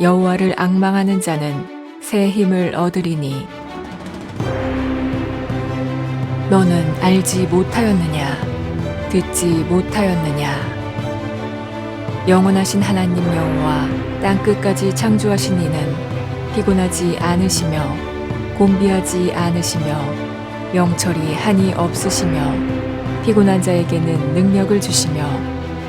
여호와를 앙망하는 자는 새 힘을 얻으리니 너는 알지 못하였느냐? 듣지 못하였느냐? 영원하신 하나님 여호와 땅 끝까지 창조하신 이는 피곤하지 않으시며 곤비하지 않으시며 명철이 한이 없으시며 피곤한 자에게는 능력을 주시며